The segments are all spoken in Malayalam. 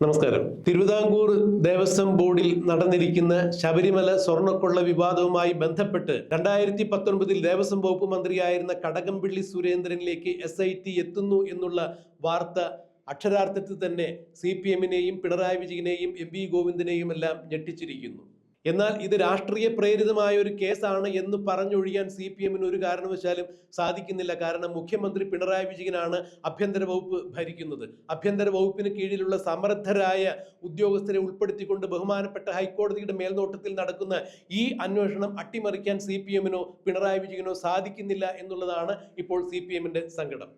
നമസ്കാരം. തിരുവിതാംകൂർ ദേവസ്വം ബോർഡിൽ നടന്നിരിക്കുന്ന ശബരിമല സ്വർണക്കൊള്ള വിവാദവുമായി ബന്ധപ്പെട്ട് രണ്ടായിരത്തി പത്തൊൻപതിൽ ദേവസ്വം വകുപ്പ് മന്ത്രിയായിരുന്ന കടകംപള്ളി സുരേന്ദ്രനിലേക്ക് എസ് ഐ ടി എത്തുന്നു എന്നുള്ള വാർത്ത അക്ഷരാർത്ഥത്തിൽ തന്നെ സി പി എമ്മിനെയും പിണറായി വിജയനെയും എം വി ഗോവിന്ദനെയും എല്ലാം ഞെട്ടിച്ചിരിക്കുന്നു. എന്നാൽ ഇത് രാഷ്ട്രീയ പ്രേരിതമായ ഒരു കേസാണ് എന്ന് പറഞ്ഞൊഴിയാൻ സി പി എമ്മിന് ഒരു കാരണവശാലും സാധിക്കുന്നില്ല. കാരണം മുഖ്യമന്ത്രി പിണറായി വിജയനാണ് ആഭ്യന്തര വകുപ്പ് ഭരിക്കുന്നത്. ആഭ്യന്തര വകുപ്പിന് കീഴിലുള്ള സമർത്ഥരായ ഉദ്യോഗസ്ഥരെ ഉൾപ്പെടുത്തിക്കൊണ്ട് ബഹുമാനപ്പെട്ട ഹൈക്കോടതിയുടെ മേൽനോട്ടത്തിൽ നടക്കുന്ന ഈ അന്വേഷണം അട്ടിമറിക്കാൻ സി പി എമ്മിനോ പിണറായി വിജയനോ സാധിക്കുന്നില്ല എന്നുള്ളതാണ് ഇപ്പോൾ സി പി എമ്മിന്റെ സങ്കടം.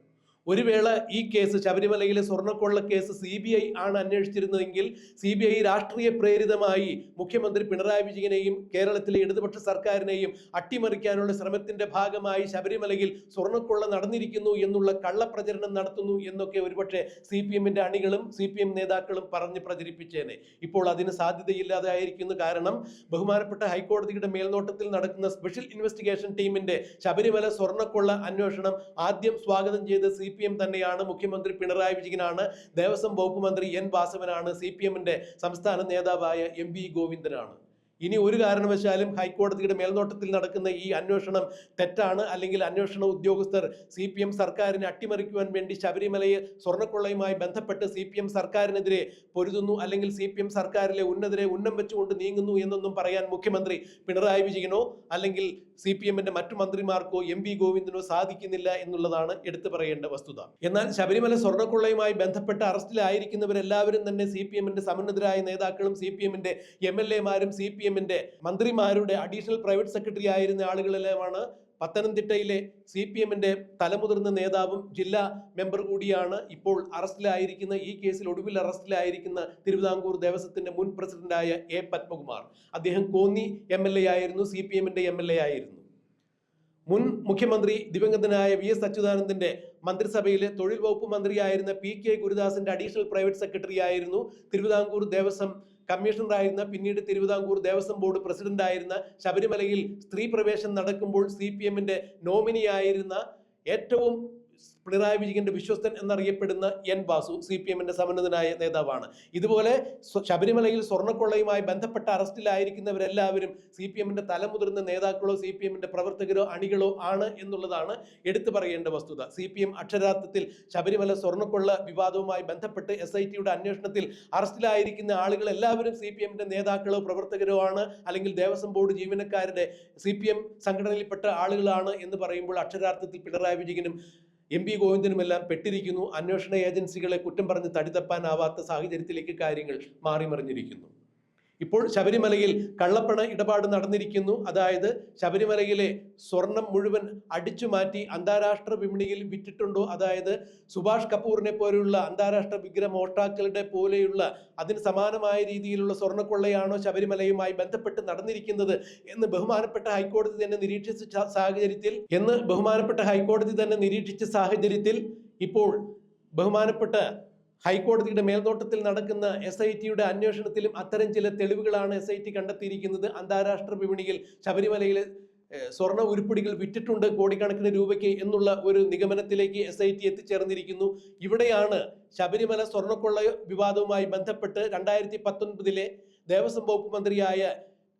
ഒരു വേള ഈ കേസ് ശബരിമലയിലെ സ്വർണക്കൊള്ള കേസ് സി ബി ഐ ആണ് അന്വേഷിച്ചിരുന്നതെങ്കിൽ സി ബി ഐ രാഷ്ട്രീയ പ്രേരിതമായി മുഖ്യമന്ത്രി പിണറായി വിജയനെയും കേരളത്തിലെ ഇടതുപക്ഷ സർക്കാരിനെയും അട്ടിമറിക്കാനുള്ള ശ്രമത്തിന്റെ ഭാഗമായി ശബരിമലയിൽ സ്വർണക്കൊള്ള നടന്നിരിക്കുന്നു എന്നുള്ള കള്ളപ്രചരണം നടത്തുന്നു എന്നൊക്കെ ഒരുപക്ഷെ സി പി എമ്മിന്റെ അണികളും സി പി എം നേതാക്കളും പറഞ്ഞ് പ്രചരിപ്പിച്ചേനെ. ഇപ്പോൾ അതിന് സാധ്യതയില്ലാതായിരിക്കുന്നു കാരണം ബഹുമാനപ്പെട്ട ഹൈക്കോടതിയുടെ മേൽനോട്ടത്തിൽ നടക്കുന്ന സ്പെഷ്യൽ ഇൻവെസ്റ്റിഗേഷൻ ടീമിന്റെ ശബരിമല സ്വർണക്കൊള്ള അന്വേഷണം ആദ്യം സ്വാഗതം ചെയ്ത സി പി എം തന്നെയാണ് മുഖ്യമന്ത്രി പിണറായി വിജയനാണ്. ദേവസ്വം വകുപ്പ് മന്ത്രി എൻ വാസവനാണ്. സി പി എമ്മിന്റെ സംസ്ഥാന നേതാവായ എം വി ഗോവിന്ദനാണ്. ഇനി ഒരു കാരണവശാലും ഹൈക്കോടതിയുടെ മേൽനോട്ടത്തിൽ നടക്കുന്ന ഈ അന്വേഷണം തെറ്റാണ്. അല്ലെങ്കിൽ അന്വേഷണ ഉദ്യോഗസ്ഥർ സി പി എം സർക്കാരിനെ അട്ടിമറിക്കുവാൻ വേണ്ടി ശബരിമലയെ സ്വർണക്കൊള്ളയുമായി ബന്ധപ്പെട്ട് സി പി എം സർക്കാരിനെതിരെ പൊരുതുന്നു. അല്ലെങ്കിൽ സി പി എം സർക്കാരിലെ ഉന്നതരെ ഉന്നം വെച്ചുകൊണ്ട് നീങ്ങുന്നു എന്നൊന്നും പറയാൻ മുഖ്യമന്ത്രി പിണറായി വിജയനോ അല്ലെങ്കിൽ സി പി എമ്മിന്റെ മറ്റു മന്ത്രിമാർക്കോ എം വി ഗോവിന്ദനോ സാധിക്കുന്നില്ല എന്നുള്ളതാണ് എടുത്തു പറയേണ്ട വസ്തുത. എന്നാൽ ശബരിമല സ്വർണക്കൊള്ളയുമായി ബന്ധപ്പെട്ട് അറസ്റ്റിലായിരിക്കുന്നവരെല്ലാവരും തന്നെ സി പി എമ്മിന്റെ സമന്നതരായ നേതാക്കളും സി പി എമ്മിന്റെ എം എൽ എമാരും സി പി എമ്മിന്റെ മന്ത്രിമാരുടെ അഡീഷണൽ പ്രൈവറ്റ് സെക്രട്ടറി ആയിരുന്ന ആളുകളെല്ലാമാണ് പത്തനംതിട്ടയിലെ സി പി എമ്മിന്റെ തലമുതിർന്ന നേതാവും ജില്ലാ മെമ്പർ കൂടിയാണ് ഇപ്പോൾ അറസ്റ്റിലായിരിക്കുന്ന ഈ കേസിൽ ഒടുവിൽ അറസ്റ്റിലായിരിക്കുന്ന തിരുവിതാംകൂർ ദേവസ്വത്തിന്റെ മുൻ പ്രസിഡന്റായ എ പത്മകുമാർ. അദ്ദേഹം കോന്നി എം എൽ എ ആയിരുന്നു സി പി എമ്മിന്റെ എം എൽ എ ആയിരുന്നു. മുൻ മുഖ്യമന്ത്രി ദിവംഗതനായ വി എസ് അച്യുതാനന്ദന്റെ മന്ത്രിസഭയിലെ തൊഴിൽ വകുപ്പ് മന്ത്രിയായിരുന്ന പി കെ ഗുരുദാസിന്റെ അഡീഷണൽ പ്രൈവറ്റ് സെക്രട്ടറി ആയിരുന്നു തിരുവിതാംകൂർ ദേവസ്വം കമ്മീഷണറായിരുന്ന പിന്നീട് തിരുവിതാംകൂർ ദേവസ്വം ബോർഡ് പ്രസിഡന്റ് ആയിരുന്ന ശബരിമലയിൽ സ്ത്രീ പ്രവേശനം നടക്കുമ്പോൾ സി പി എമ്മിന്റെ നോമിനിയായിരുന്ന ഏറ്റവും പിണറായി വിജയന്റെ വിശ്വസ്തൻ എന്നറിയപ്പെടുന്ന എൻ ബാസു സി പി എമ്മിന്റെ സമന്നതനായ നേതാവാണ്. ഇതുപോലെ ശബരിമലയിൽ സ്വർണക്കൊള്ളയുമായി ബന്ധപ്പെട്ട അറസ്റ്റിലായിരിക്കുന്നവരെല്ലാവരും സി പി എമ്മിന്റെ തലമുതിർന്ന നേതാക്കളോ സി പി എമ്മിന്റെ പ്രവർത്തകരോ അണികളോ ആണ് എന്നുള്ളതാണ് എടുത്തു പറയേണ്ട വസ്തുത. സി പി എം അക്ഷരാർത്ഥത്തിൽ ശബരിമല സ്വർണക്കൊള്ള വിവാദവുമായി ബന്ധപ്പെട്ട് എസ് ഐ ടിയുടെ അന്വേഷണത്തിൽ അറസ്റ്റിലായിരിക്കുന്ന ആളുകൾ എല്ലാവരും സി പി എമ്മിന്റെ നേതാക്കളോ പ്രവർത്തകരോ ആണ്. അല്ലെങ്കിൽ ദേവസ്വം ബോർഡ് ജീവനക്കാരുടെ സി പി എം സംഘടനയിൽപ്പെട്ട ആളുകളാണ് എന്ന് പറയുമ്പോൾ അക്ഷരാർത്ഥത്തിൽ പിണറായി വിജയനും എം പി ഗോവിന്ദനുമെല്ലാം പെട്ടിരിക്കുന്നു. അന്വേഷണ ഏജൻസികളെ കുറ്റം പറഞ്ഞ് തടിതപ്പാനാവാത്ത സാഹചര്യത്തിലേക്ക് കാര്യങ്ങൾ മാറിമറിഞ്ഞിരിക്കുന്നു. ഇപ്പോൾ ശബരിമലയിൽ കള്ളപ്പണ ഇടപാട് നടന്നിരിക്കുന്നു. അതായത് ശബരിമലയിലെ സ്വർണം മുഴുവൻ അടിച്ചു മാറ്റി അന്താരാഷ്ട്ര വിപണിയിൽ വിറ്റിട്ടുണ്ടോ? അതായത് സുഭാഷ് കപൂറിനെ പോലെയുള്ള അന്താരാഷ്ട്ര വിഗ്രഹ മോഷ്ടാക്കളുടെ പോലെയുള്ള അതിന് സമാനമായ രീതിയിലുള്ള സ്വർണക്കൊള്ളയാണോ ശബരിമലയുമായി ബന്ധപ്പെട്ട് നടന്നിരിക്കുന്നത് എന്ന് ബഹുമാനപ്പെട്ട ഹൈക്കോടതി തന്നെ നിരീക്ഷിച്ച സാഹചര്യത്തിൽ എന്ന് ബഹുമാനപ്പെട്ട ഹൈക്കോടതി തന്നെ നിരീക്ഷിച്ച സാഹചര്യത്തിൽ ഇപ്പോൾ ബഹുമാനപ്പെട്ട ഹൈക്കോടതിയുടെ മേൽനോട്ടത്തിൽ നടക്കുന്ന എസ് ഐ ടിയുടെ അന്വേഷണത്തിലും അത്തരം ചില തെളിവുകളാണ് എസ് ഐ ടി കണ്ടെത്തിയിരിക്കുന്നത്. അന്താരാഷ്ട്ര വിപണിയിൽ ശബരിമലയിലെ സ്വർണ ഉരുപ്പിടികൾ വിറ്റിട്ടുണ്ട് കോടിക്കണക്കിന് രൂപയ്ക്ക് എന്നുള്ള ഒരു നിഗമനത്തിലേക്ക് എസ് ഐ ടി എത്തിച്ചേർന്നിരിക്കുന്നു. ഇവിടെയാണ് ശബരിമല സ്വർണക്കൊള്ള വിവാദവുമായി ബന്ധപ്പെട്ട് രണ്ടായിരത്തി പത്തൊൻപതിലെ ദേവസ്വം വകുപ്പ് മന്ത്രിയായ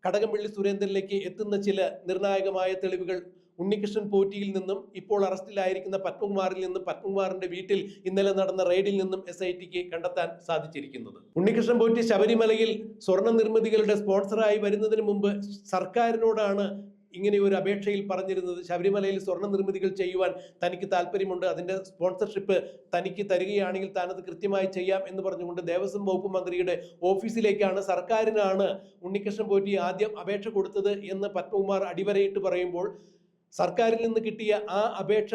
കടകംപള്ളി സുരേന്ദ്രനിലേക്ക് എത്തുന്ന ചില നിർണായകമായ തെളിവുകൾ ഉണ്ണികൃഷ്ണൻ പോറ്റിയിൽ നിന്നും ഇപ്പോൾ അറസ്റ്റിലായിരിക്കുന്ന പത്മകുമാറിൽ നിന്നും പത്മകുമാറിന്റെ വീട്ടിൽ ഇന്നലെ നടന്ന റെയ്ഡിൽ നിന്നും എസ് ഐ ടിക്ക് കണ്ടെത്താൻ സാധിച്ചിരിക്കുന്നത്. ഉണ്ണികൃഷ്ണൻ പോറ്റി ശബരിമലയിൽ സ്വർണ നിർമ്മിതികളുടെ സ്പോൺസറായി വരുന്നതിന് മുമ്പ് സർക്കാരിനോടാണ് ഇങ്ങനെ ഒരു അപേക്ഷയിൽ പറഞ്ഞിരുന്നത്. ശബരിമലയിൽ സ്വർണ നിർമ്മിതികൾ ചെയ്യുവാൻ തനിക്ക് താല്പര്യമുണ്ട്. അതിന്റെ സ്പോൺസർഷിപ്പ് തനിക്ക് തരികയാണെങ്കിൽ താനത് കൃത്യമായി ചെയ്യാം എന്ന് പറഞ്ഞുകൊണ്ട് ദേവസ്വം വകുപ്പ് മന്ത്രിയുടെ ഓഫീസിലേക്കാണ് സർക്കാരിനാണ് ഉണ്ണികൃഷ്ണൻ പോറ്റി ആദ്യം അപേക്ഷ കൊടുത്തത് എന്ന് പത്മകുമാർ അടിവരയിട്ട് പറയുമ്പോൾ സർക്കാരിൽ നിന്ന് കിട്ടിയ ആ അപേക്ഷ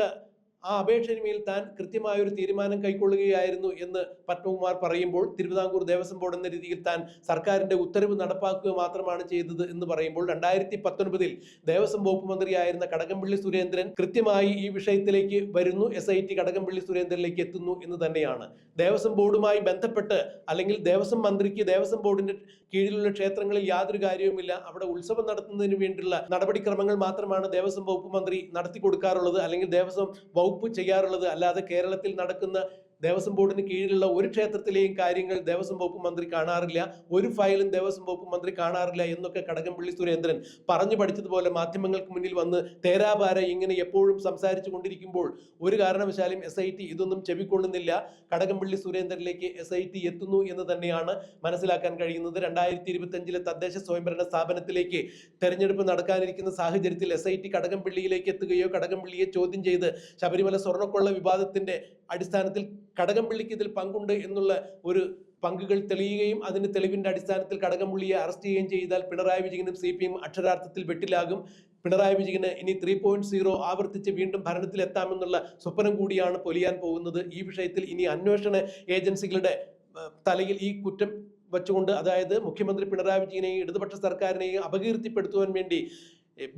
ആ അപേക്ഷയിന്മേൽ താൻ കൃത്യമായ ഒരു തീരുമാനം കൈക്കൊള്ളുകയായിരുന്നു എന്ന് പത്മകുമാർ പറയുമ്പോൾ തിരുവിതാംകൂർ ദേവസ്വം ബോർഡ് എന്ന രീതിയിൽ താൻ സർക്കാരിന്റെ ഉത്തരവ് നടപ്പാക്കുക മാത്രമാണ് ചെയ്തത് എന്ന് പറയുമ്പോൾ രണ്ടായിരത്തി പത്തൊൻപതിൽ ദേവസ്വം വകുപ്പ് മന്ത്രിയായിരുന്ന കടകംപള്ളി സുരേന്ദ്രൻ കൃത്യമായി ഈ വിഷയത്തിലേക്ക് വരുന്നു. എസ് ഐ ടി കടകംപള്ളി സുരേന്ദ്രനിലേക്ക് എത്തുന്നു എന്ന് തന്നെയാണ്. ദേവസ്വം ബോർഡുമായി ബന്ധപ്പെട്ട് അല്ലെങ്കിൽ ദേവസ്വം മന്ത്രിക്ക് ദേവസ്വം ബോർഡിന്റെ കീഴിലുള്ള ക്ഷേത്രങ്ങളിൽ യാതൊരു കാര്യവുമില്ല. അവിടെ ഉത്സവം നടത്തുന്നതിന് വേണ്ടിയുള്ള നടപടിക്രമങ്ങൾ മാത്രമാണ് ദേവസ്വം വകുപ്പ് മന്ത്രി നടത്തി കൊടുക്കാറുള്ളത് അല്ലെങ്കിൽ ദേവസ്വം വകുപ്പ് ചെയ്യാറുള്ളത്. അല്ലാതെ കേരളത്തിൽ നടക്കുന്ന ദേവസ്വം ബോർഡിന് കീഴിലുള്ള ഒരു ക്ഷേത്രത്തിലെയും കാര്യങ്ങൾ ദേവസ്വം വകുപ്പ് മന്ത്രി കാണാറില്ല ഒരു ഫയലും ദേവസ്വം വകുപ്പ് മന്ത്രി കാണാറില്ല എന്നൊക്കെ കടകംപള്ളി സുരേന്ദ്രൻ പറഞ്ഞു പഠിച്ചതുപോലെ മാധ്യമങ്ങൾക്ക് മുന്നിൽ വന്ന് തേരാപാര ഇങ്ങനെ എപ്പോഴും സംസാരിച്ചു കൊണ്ടിരിക്കുമ്പോൾ ഒരു കാരണവശാലും എസ് ഐ ടി ഇതൊന്നും ചെവിക്കൊള്ളുന്നില്ല. കടകംപള്ളി സുരേന്ദ്രനിലേക്ക് എസ് ഐ ടി എത്തുന്നു എന്ന് തന്നെയാണ് മനസ്സിലാക്കാൻ കഴിയുന്നത്. രണ്ടായിരത്തി ഇരുപത്തി തദ്ദേശ സ്വയംഭരണ സ്ഥാപനത്തിലേക്ക് തെരഞ്ഞെടുപ്പ് നടക്കാനിരിക്കുന്ന സാഹചര്യത്തിൽ എസ് ഐ ടി കടകംപള്ളിയിലേക്ക് എത്തുകയോ കടകംപള്ളിയെ ചോദ്യം ചെയ്ത് ശബരിമല സ്വർണക്കൊള്ള വിവാദത്തിന്റെ അടിസ്ഥാനത്തിൽ കടകംപള്ളിക്ക് ഇതിൽ പങ്കുണ്ട് എന്നുള്ള ഒരു പങ്കുകൾ തെളിയുകയും അതിന്റെ തെളിവിന്റെ അടിസ്ഥാനത്തിൽ കടകംപള്ളിയെ അറസ്റ്റ് ചെയ്യുകയും ചെയ്താൽ പിണറായി വിജയനും സി പി എം അക്ഷരാർത്ഥത്തിൽ വെട്ടിലാകും. പിണറായി വിജയന് ഇനി ത്രീ പോയിന്റ് സീറോ ആവർത്തിച്ച് വീണ്ടും ഭരണത്തിലെത്താമെന്നുള്ള സ്വപ്നം കൂടിയാണ് പൊലിയാൻ പോകുന്നത്. ഈ വിഷയത്തിൽ ഇനി അന്വേഷണ ഏജൻസികളുടെ തലയിൽ ഈ കുറ്റം വച്ചുകൊണ്ട് അതായത് മുഖ്യമന്ത്രി പിണറായി വിജയനെയും ഇടതുപക്ഷ സർക്കാരിനെയും അപകീർത്തിപ്പെടുത്തുവാൻ വേണ്ടി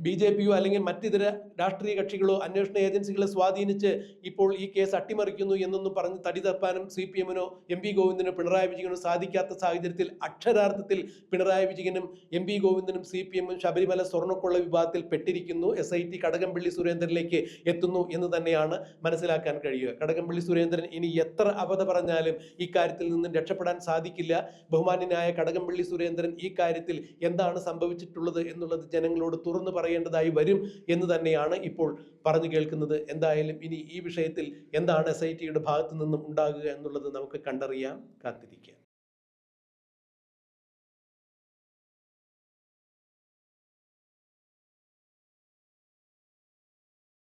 ബി ജെ പിയോ അല്ലെങ്കിൽ മറ്റിതര രാഷ്ട്രീയ കക്ഷികളോ അന്വേഷണ ഏജൻസികളെ സ്വാധീനിച്ച് ഇപ്പോൾ ഈ കേസ് അട്ടിമറിക്കുന്നു എന്നൊന്നും പറഞ്ഞ് തടി തപ്പാനും സി പി എമ്മിനോ എം പി ഗോവിന്ദനോ പിണറായി വിജയനോ സാധിക്കാത്ത സാഹചര്യത്തിൽ അക്ഷരാർത്ഥത്തിൽ പിണറായി വിജയനും എം പി ഗോവിന്ദനും സി പി എമ്മും ശബരിമല സ്വർണക്കൊള്ള വിവാദത്തിൽ പെട്ടിരിക്കുന്നു. എസ് ഐ ടി കടകംപള്ളി സുരേന്ദ്രനിലേക്ക് എത്തുന്നു എന്ന് തന്നെയാണ് മനസ്സിലാക്കാൻ കഴിയുക. കടകംപള്ളി സുരേന്ദ്രൻ ഇനി എത്ര അവധ പറഞ്ഞാലും ഈ കാര്യത്തിൽ നിന്നും രക്ഷപ്പെടാൻ സാധിക്കില്ല. ബഹുമാന്യനായ കടകംപള്ളി സുരേന്ദ്രൻ ഈ കാര്യത്തിൽ എന്താണ് സംഭവിച്ചിട്ടുള്ളത് എന്നുള്ളത് ജനങ്ങളോട് തുറന്നു പറയേണ്ടതായി വരും എന്ന് തന്നെയാണ് ഇപ്പോൾ പറഞ്ഞു കേൾക്കുന്നത്. എന്തായാലും ഇനി ഈ വിഷയത്തിൽ എന്താണ് എസ് ഐ ടിയുടെ ഭാഗത്തു നിന്നും ഉണ്ടാകുക എന്നുള്ളത് നമുക്ക് കണ്ടറിയാം. കാത്തിരിക്കാം.